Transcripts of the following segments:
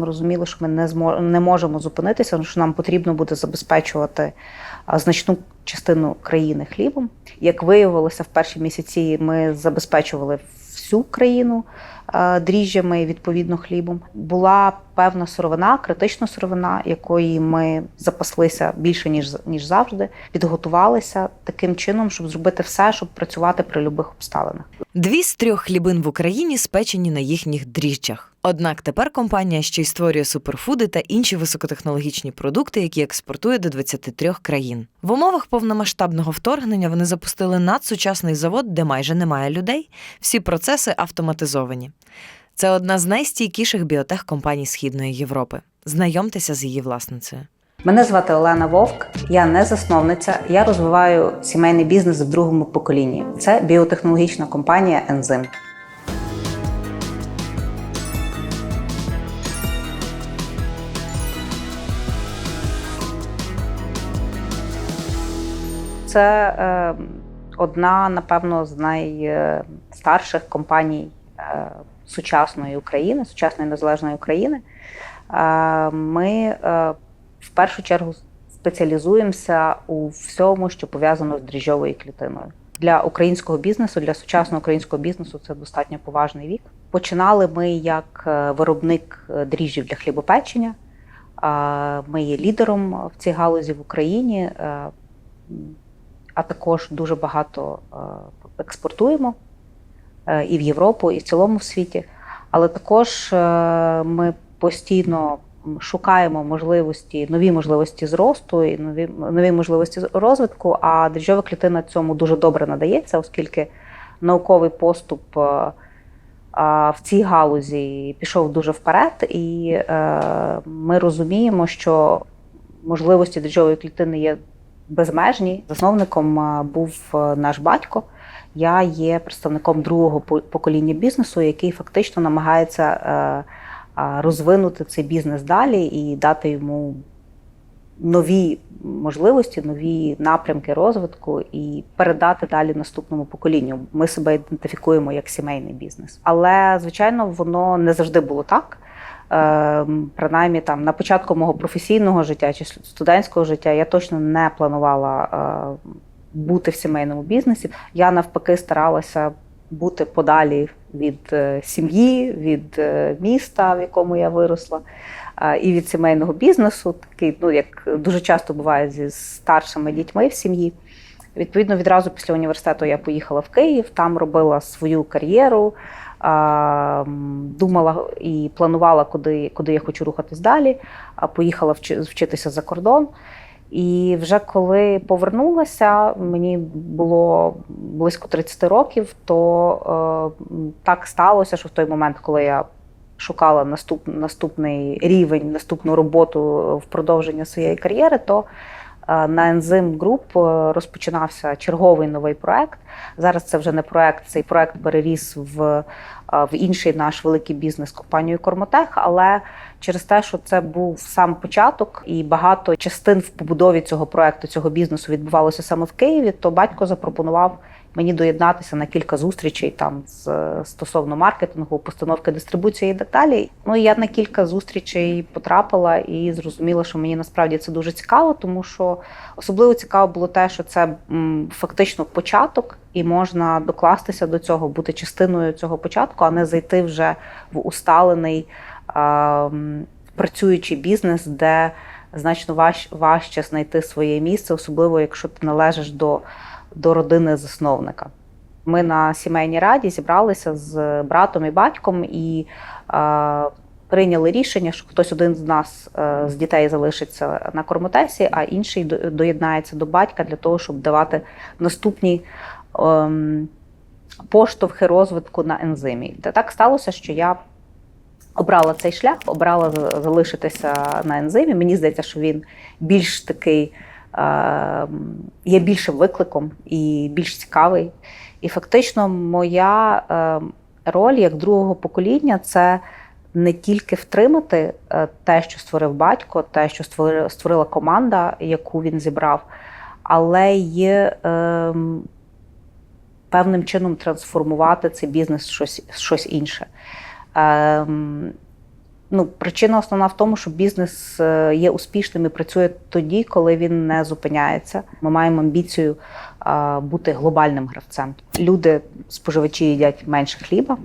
Ми розуміли, що ми не змо... не можемо зупинитися, що нам потрібно буде забезпечувати значну частину країни хлібом. Як виявилося, в перші місяці ми забезпечували всю країну дріжджами і відповідно хлібом. Була певна сировина, критична сировина, якої ми запаслися більше ніж ніж завжди. Підготувалися таким чином, щоб зробити все, щоб працювати при будь-яких обставинах. Дві з трьох хлібин в Україні спечені на їхніх дріжджах. Однак тепер компанія ще й створює суперфуди та інші високотехнологічні продукти, які експортує до 23 країн. В умовах повномасштабного вторгнення вони запустили надсучасний завод, де майже немає людей. Всі процеси автоматизовані. Це одна з найстійкіших біотехкомпаній Східної Європи. Знайомтеся з її власницею. Мене звати Олена Вовк, я не засновниця. Я розвиваю сімейний бізнес в другому поколінні. Це біотехнологічна компанія Ензим. Це е, одна, напевно, з найстарших компаній е, сучасної України, сучасної незалежної України. Е, ми е, в першу чергу спеціалізуємося у всьому, що пов'язано з дріжджовою клітиною. Для українського бізнесу, для сучасного українського бізнесу це достатньо поважний вік. Починали ми як виробник дріжджів для хлібопечення. Ми є лідером в цій галузі в Україні, а також дуже багато е, експортуємо е, і в Європу, і в цілому в світі. Але також е, ми постійно шукаємо можливості, нові можливості зросту і нові, нові можливості розвитку. А дріжджова клітина цьому дуже добре надається, оскільки науковий поступ в цій галузі пішов дуже вперед, і ми розуміємо, що можливості дріжджової клітини є безмежні. Засновником е, був е, наш батько. Я є представником другого покоління бізнесу, який фактично намагається е, розвинути цей бізнес далі і дати йому нові можливості, нові напрямки розвитку і передати далі наступному поколінню. Ми себе ідентифікуємо як сімейний бізнес. Але звичайно, воно не завжди було так. Е, Принаймні, там на початку мого професійного життя чи студентського життя я точно не планувала е, бути в сімейному бізнесі. Я навпаки старалася бути подалі від е, сім'ї, від е, міста, в якому я виросла, і від сімейного бізнесу, такий, ну як дуже часто буває зі старшими дітьми в сім'ї. Відповідно, відразу після університету я поїхала в Київ, там робила свою кар'єру, думала і планувала, куди, куди я хочу рухатись далі. А поїхала вчи- вчитися за кордон. І вже коли повернулася, мені було близько 30 років, то е, так сталося, що в той момент, коли я шукала наступ, наступний рівень, наступну роботу в продовження своєї кар'єри, то на Enzyme Group е, розпочинався черговий новий проект. Зараз це вже не проект, цей проект переріс в, е, в інший наш великий бізнес компанію Кормотех, але через те, що це був сам початок, і багато частин в побудові цього проекту, цього бізнесу відбувалося саме в Києві, то батько запропонував мені доєднатися на кілька зустрічей там з стосовно маркетингу, постановки дистрибуції і далі. Ну і я на кілька зустрічей потрапила і зрозуміла, що мені насправді це дуже цікаво, тому що особливо цікаво було те, що це м, фактично початок, і можна докластися до цього, бути частиною цього початку, а не зайти вже в усталений ем, працюючий бізнес, де значно важ, важче знайти своє місце, особливо якщо ти належиш до, до родини засновника. Ми на сімейній раді зібралися з братом і батьком і е, прийняли рішення, що хтось один з нас е, з дітей залишиться на кормотесі, а інший доєднається до батька для того, щоб давати наступні ем, поштовхи розвитку на ензимі. Та так сталося, що я обрала цей шлях, обрала залишитися на ензимі. Мені здається, що він більш такий е, є більшим викликом і більш цікавий. І фактично, моя е, роль як другого покоління це не тільки втримати е, те, що створив батько, те, що створила, команда, яку він зібрав, але й е, певним чином трансформувати цей бізнес в щось, щось інше. Ну, причина основна в тому, що бізнес е, є успішним і працює тоді, коли він не зупиняється. Ми маємо амбіцію бути глобальним гравцем. Люди, споживачі їдять менше хліба.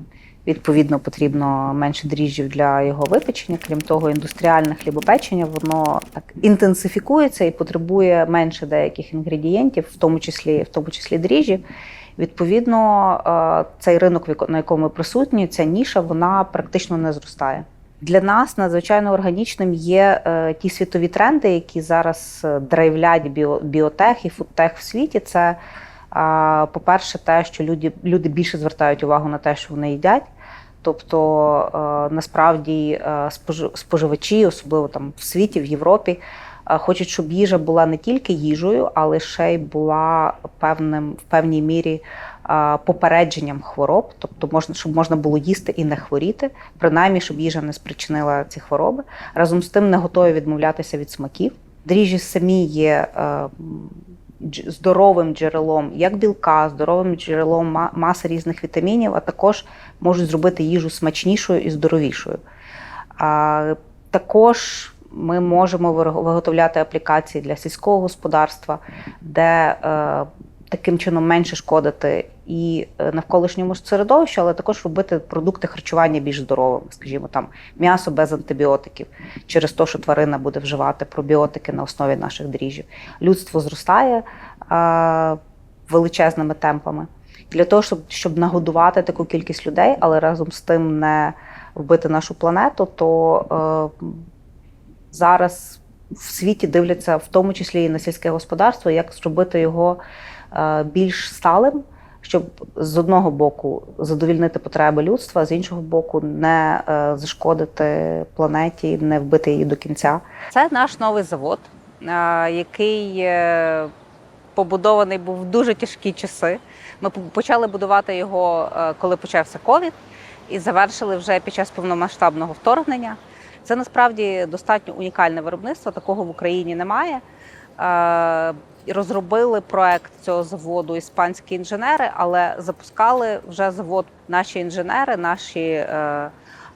Відповідно, потрібно менше дріжджів для його випечення. Крім того, індустріальне хлібопечення воно так інтенсифікується і потребує менше деяких інгредієнтів, в тому числі в тому числі дріжджів. Відповідно, е, цей ринок, на якому ми присутні, ця ніша, вона практично не зростає. Для нас надзвичайно органічним є е, ті світові тренди, які зараз е, драйвлять біо, біотех і фудтех в світі. Це, е, по-перше, те, що люди, люди більше звертають увагу на те, що вони їдять. Тобто, е, насправді е, спожи- споживачі, особливо там в світі, в Європі, е, хочуть, щоб їжа була не тільки їжею, але ще й була певним в певній мірі попередженням хвороб, тобто можна, щоб можна було їсти і не хворіти, принаймні, щоб їжа не спричинила ці хвороби. Разом з тим не готові відмовлятися від смаків. Дріжджі самі є е, здоровим джерелом як білка, здоровим джерелом маси різних вітамінів, а також можуть зробити їжу смачнішою і здоровішою. Також ми можемо виготовляти аплікації для сільського господарства, де е, таким чином менше шкодити і е, навколишньому середовищу, але також робити продукти харчування більш здоровими, скажімо, там м'ясо без антибіотиків, через те, що тварина буде вживати пробіотики на основі наших дріжджів. Людство зростає е, величезними темпами. Для того, щоб, щоб нагодувати таку кількість людей, але разом з тим не вбити нашу планету, то е, зараз в світі дивляться в тому числі і на сільське господарство, як зробити його е, більш сталим, щоб з одного боку задовільнити потреби людства, а з іншого боку, не е, зашкодити планеті, не вбити її до кінця. Це наш новий завод, е, який е, побудований був в дуже тяжкі часи. Ми почали будувати його, коли почався ковід, і завершили вже під час повномасштабного вторгнення. Це насправді достатньо унікальне виробництво, такого в Україні немає. Розробили проект цього заводу іспанські інженери, але запускали вже завод наші інженери, наші е,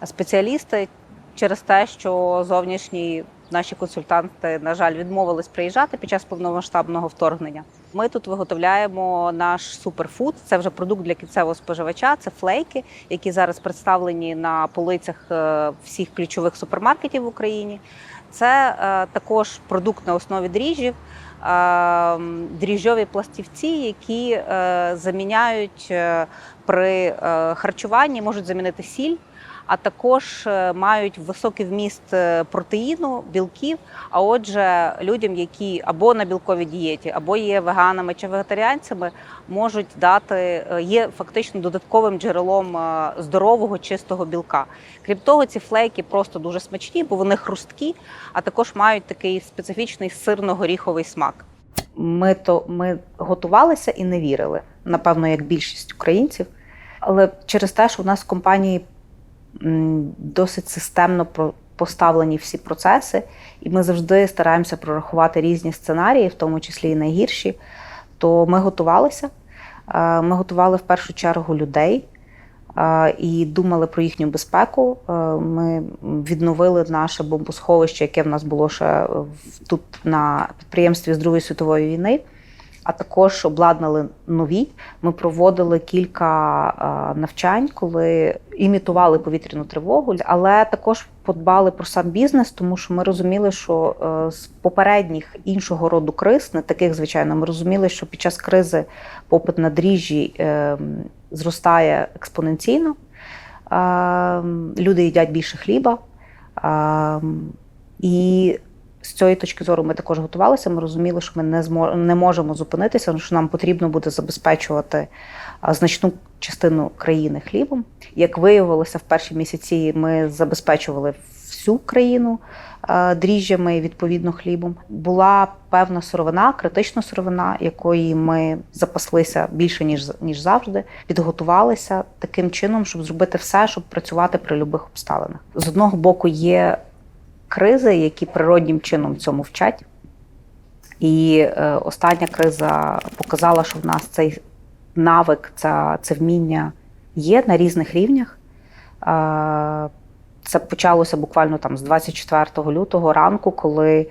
спеціалісти через те, що зовнішні наші консультанти, на жаль, відмовились приїжджати під час повномасштабного вторгнення. Ми тут виготовляємо наш суперфуд. Це вже продукт для кінцевого споживача. Це флейки, які зараз представлені на полицях е, всіх ключових супермаркетів в Україні. Це е, також продукт на основі дріжджів, дріжджові пластівці, які е, заміняють е, при е, харчуванні, можуть замінити сіль. А також е, мають високий вміст е, протеїну, білків. А отже, людям, які або на білковій дієті, або є веганами чи вегетаріанцями, можуть дати е, є фактично додатковим джерелом здорового чистого білка. Крім того, ці флейки просто дуже смачні, бо вони хрусткі, а також мають такий специфічний сирно-горіховий смак. Ми то ми готувалися і не вірили, напевно, як більшість українців. Але через те, що в нас в компанії досить системно поставлені всі процеси, і ми завжди стараємося прорахувати різні сценарії, в тому числі і найгірші, то ми готувалися. Е, Ми готували в першу чергу людей е, і думали про їхню безпеку. Е, Ми відновили наше бомбосховище, яке в нас було ще тут на підприємстві з Другої світової війни. А також обладнали нові. Ми проводили кілька е, навчань, коли імітували повітряну тривогу, але також подбали про сам бізнес, тому що ми розуміли, що е, з попередніх іншого роду криз, не таких звичайно, ми розуміли, що під час кризи попит на дріжджі е, зростає експоненційно. Е, люди їдять більше хліба. Е, і з цієї точки зору ми також готувалися. Ми розуміли, що ми не змо... не можемо зупинитися, що нам потрібно буде забезпечувати значну частину країни хлібом. Як виявилося, в перші місяці ми забезпечували всю країну дріжджами відповідно хлібом. Була певна сировина, критична сировина, якої ми запаслися більше ніж ніж завжди. Підготувалися таким чином, щоб зробити все, щоб працювати при будь-яких обставинах. З одного боку, є кризи, які природнім чином цьому вчать. І е, остання криза показала, що в нас цей навик, це, це вміння є на різних рівнях. Е, це почалося буквально там з 24 лютого ранку, коли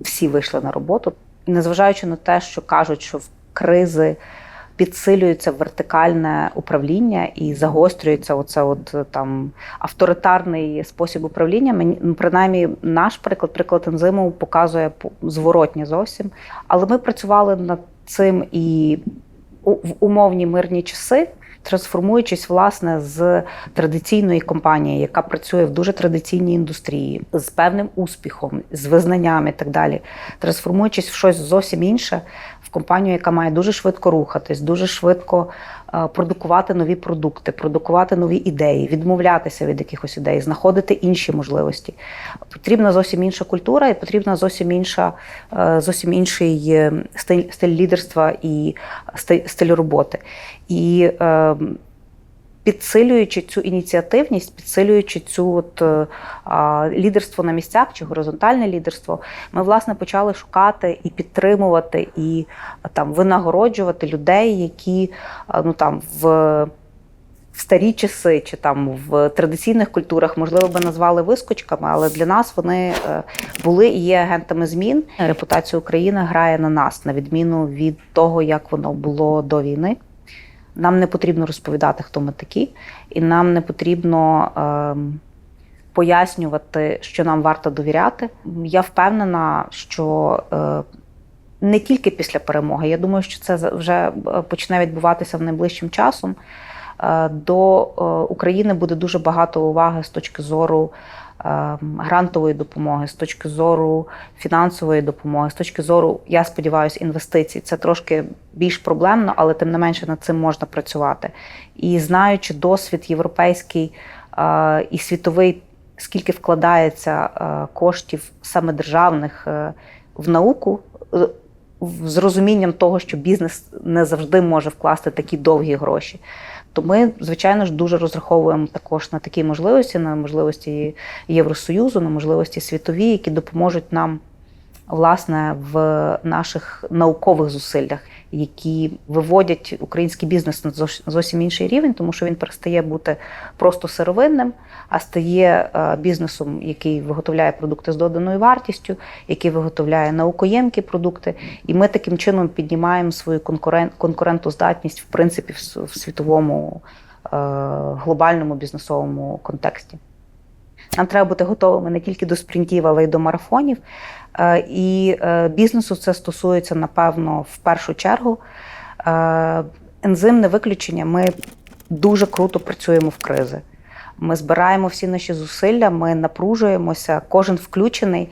всі вийшли на роботу. І незважаючи на те, що кажуть, що в кризи підсилюється вертикальне управління і загострюється оце от е, там авторитарний спосіб управління. Мені ну, принаймні наш приклад, приклад ензиму показує по- зворотнє зовсім. Але ми працювали над цим і в умовні мирні часи. Трансформуючись власне з традиційної компанії, яка працює в дуже традиційній індустрії, з певним успіхом, з визнанням і так далі, трансформуючись в щось зовсім інше, компанію, яка має дуже швидко рухатись, дуже швидко е, продукувати нові продукти, продукувати нові ідеї, відмовлятися від якихось ідей, знаходити інші можливості. Потрібна зовсім інша культура, і потрібна зовсім інша, е, зовсім інший е, стиль, стиль лідерства і стиль, роботи. І е, підсилюючи цю ініціативність, підсилюючи цю от, е, а, лідерство на місцях чи горизонтальне лідерство, ми власне почали шукати і підтримувати, і там винагороджувати людей, які ну там в. В старі часи чи там в традиційних культурах, можливо, би назвали вискочками, але для нас вони е, були і є агентами змін. Репутація України грає на нас, на відміну від того, як воно було до війни. Нам не потрібно розповідати, хто ми такі, і нам не потрібно ем, пояснювати, що нам варто довіряти. Я впевнена, що е, не тільки після перемоги, я думаю, що це вже е, почне відбуватися в найближчим часом. Е, До е, України буде дуже багато уваги з точки зору е, грантової допомоги, з точки зору фінансової допомоги, з точки зору, я сподіваюся, інвестицій. Це трошки більш проблемно, але тим не менше над цим можна працювати. І знаючи досвід європейський е, і світовий, скільки вкладається е, коштів саме державних е, в науку. З розумінням того, що бізнес не завжди може вкласти такі довгі гроші. То ми, звичайно ж, дуже розраховуємо також на такі можливості, на можливості Євросоюзу, на можливості світові, які допоможуть нам власне в наших наукових зусиллях, які виводять український бізнес на зовсім інший рівень, тому що він перестає бути просто сировинним, а стає е, бізнесом, який виготовляє продукти з доданою вартістю, який виготовляє наукоємкі продукти. І ми таким чином піднімаємо свою конкурент, конкурентоздатність в принципі в, в світовому е, глобальному бізнесовому контексті. Нам треба бути готовими не тільки до спринтів, але й до марафонів. Е, І е, бізнесу це стосується, напевно, в першу чергу. Е, Ензим не виключення. Ми дуже круто працюємо в кризи. Ми збираємо всі наші зусилля, ми напружуємося, кожен включений.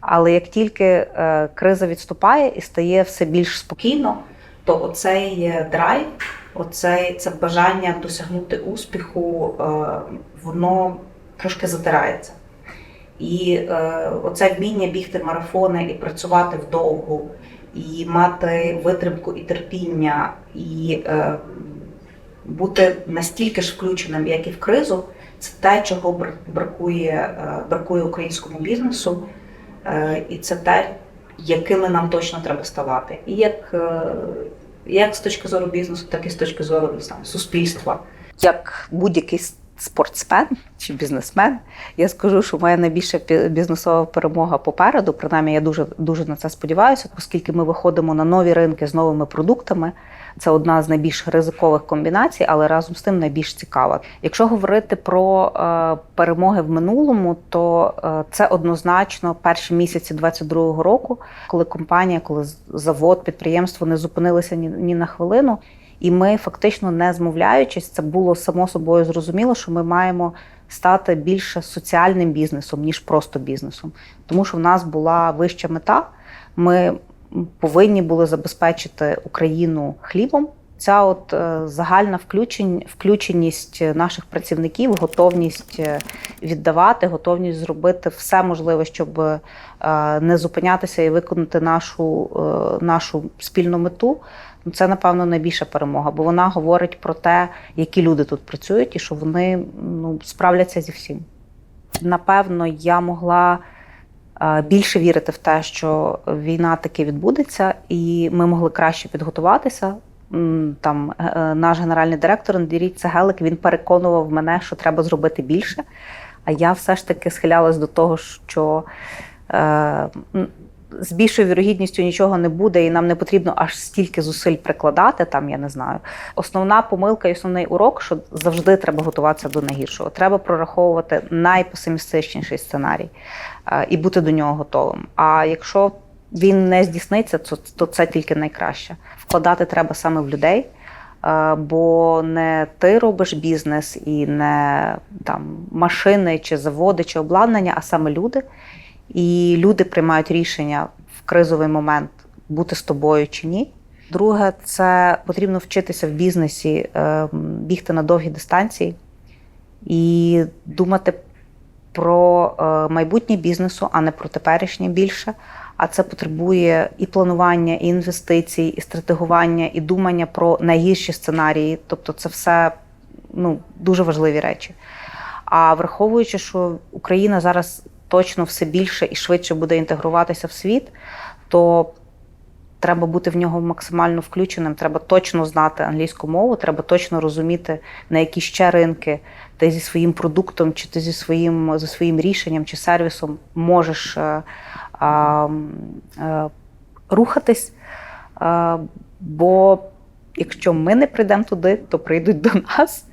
Але як тільки криза відступає і стає все більш спокійно, то оцей драйв, оцей це бажання досягнути успіху, воно трошки затирається. І е, оце вміння бігти марафони і працювати вдовгу, і мати витримку і терпіння, і е, бути настільки ж включеним, як і в кризу, це те, чого бр- бракує, е, бракує українському бізнесу, е, і це те, якими нам точно треба ставати. І як, е, як з точки зору бізнесу, так і з точки зору не знаю, суспільства. Як будь-який спортсмен чи бізнесмен, я скажу, що моя найбільша бізнесова перемога попереду. Принаймні, я дуже дуже на це сподіваюся, оскільки ми виходимо на нові ринки з новими продуктами. Це одна з найбільш ризикових комбінацій, але разом з тим найбільш цікава. Якщо говорити про е, перемоги в минулому, то е, це однозначно перші місяці 22-го року, коли компанія, коли завод, підприємство не зупинилися ні, ні на хвилину. І ми фактично не змовляючись, це було само собою зрозуміло, що ми маємо стати більше соціальним бізнесом, ніж просто бізнесом. Тому що в нас була вища мета. Ми повинні були забезпечити Україну хлібом. Ця от е, загальна включеність наших працівників, готовність е, віддавати, готовність зробити все можливе, щоб е, не зупинятися і виконати нашу, нашу спільну мету. Ну, Це, напевно, найбільша перемога, бо вона говорить про те, які люди тут працюють, і що вони ну, справляться зі всім. Напевно, я могла е, більше вірити в те, що війна таки відбудеться, і ми могли краще підготуватися. Там е, наш генеральний директор Андрій Цегелик він переконував мене, що треба зробити більше. А я все ж таки схилялась до того, що е, з більшою вірогідністю нічого не буде, і нам не потрібно аж стільки зусиль прикладати. Там я не знаю. Основна помилка і основний урок, що завжди треба готуватися до найгіршого. Треба прораховувати найпесимістичніший сценарій е, і бути до нього готовим. А якщо він не здійсниться, то, це тільки найкраще. Вкладати треба саме в людей. Е, Бо не ти робиш бізнес і не там машини чи заводи чи обладнання, а саме люди. І люди приймають рішення в кризовий момент бути з тобою чи ні. Друге, це потрібно вчитися в бізнесі е, бігти на довгі дистанції і думати про е, майбутнє бізнесу, а не про теперішнє більше. А це потребує і планування, і інвестицій, і стратегування, і думання про найгірші сценарії. Тобто, це все ну, дуже важливі речі. А враховуючи, що Україна зараз точно все більше і швидше буде інтегруватися в світ, то треба бути в нього максимально включеним. Треба точно знати англійську мову, треба точно розуміти, на які ще ринки ти зі своїм продуктом, чи ти зі своїм, зі своїм рішенням чи сервісом можеш е, а, е, рухатись. Е, бо якщо ми не прийдемо туди, то прийдуть до нас.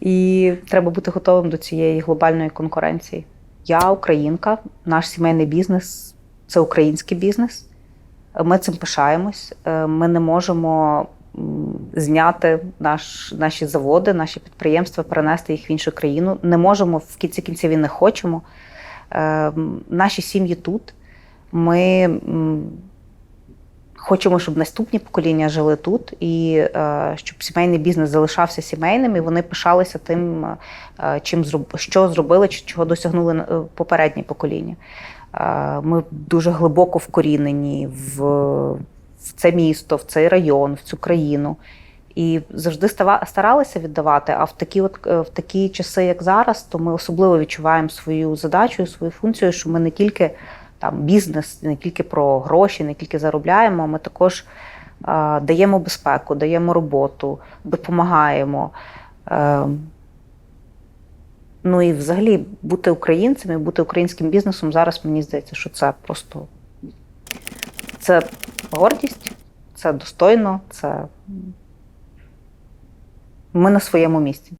І треба бути готовим до цієї глобальної конкуренції. Я українка, наш сімейний бізнес це український бізнес. Ми цим пишаємось. Е, Ми не можемо зняти наш, наші заводи, наші підприємства, перенести їх в іншу країну. Не можемо в кінці кінців і не хочемо. Е, Наші сім'ї тут. Ми хочемо, щоб наступні покоління жили тут, і е, щоб сімейний бізнес залишався сімейним, і вони пишалися тим, е, чим що зробили, чого досягнули е, попередні покоління. Ми дуже глибоко вкорінені в, в це місто, в цей район, в цю країну. І завжди старалися віддавати. А в такі, от в такі часи, як зараз, то ми особливо відчуваємо свою задачу, свою функцію, що ми не тільки там бізнес, не тільки про гроші, не тільки заробляємо, ми також е, даємо безпеку, даємо роботу, допомагаємо. Е, ну і взагалі бути українцем і бути українським бізнесом зараз мені здається, що це просто це гордість, це достойно, це ми на своєму місці.